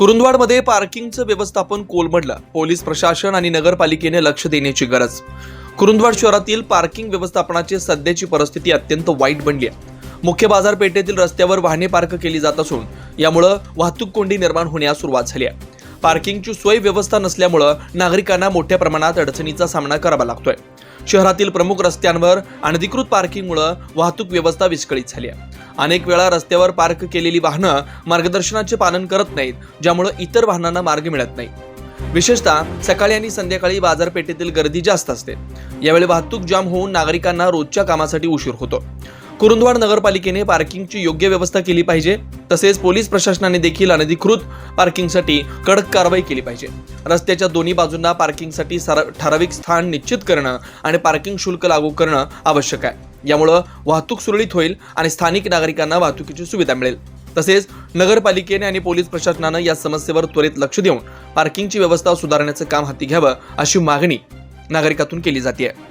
कुरुंदवाडमध्ये पार्किंगचं व्यवस्थापन कोलमडलं. पोलीस प्रशासन आणि नगरपालिकेने लक्ष देण्याची गरज. कुरुंदवाड शहरातील पार्किंग व्यवस्थापनाची सध्याची परिस्थिती अत्यंत वाईट बनली आहे. मुख्य बाजारपेठेतील रस्त्यावर वाहने पार्क केली जात असून यामुळं वाहतूक कोंडी निर्माण होण्यास सुरुवात झाली आहे. पार्किंगची सोय व्यवस्था नसल्यामुळं नागरिकांना मोठ्या प्रमाणात अडचणीचा सामना करावा लागतोय. शहरातील प्रमुख रस्त्यांवर अनधिकृत पार्किंगमुळं वाहतूक व्यवस्था विस्कळीत झाली आहे. अनेक वेळा रस्त्यावर पार्क केलेली वाहनं मार्गदर्शनाचे पालन करत नाहीत ज्यामुळं इतर वाहनांना मार्ग मिळत नाही. विशेषतः सकाळी आणि संध्याकाळी बाजारपेठेतील गर्दी जास्त असते. यावेळी वाहतूक जाम होऊन नागरिकांना रोजच्या कामासाठी उशीर होतो. कुरुंदवाड नगरपालिकेने पार्किंगची योग्य व्यवस्था केली पाहिजे. तसेच पोलीस प्रशासनाने देखील अनधिकृत पार्किंगसाठी कडक कारवाई केली पाहिजे. रस्त्याच्या दोन्ही बाजूंना पार्किंगसाठी सारा- ठराविक स्थान निश्चित करणं आणि पार्किंग शुल्क लागू करणं आवश्यक आहे. यामुळं वाहतूक सुरळीत होईल आणि स्थानिक नागरिकांना वाहतुकीची सुविधा मिळेल. तसेच नगरपालिकेने आणि पोलीस प्रशासनानं या समस्येवर त्वरित लक्ष देऊन पार्किंगची व्यवस्था सुधारण्याचं काम हाती घ्यावं अशी मागणी नागरिकातून केली जाते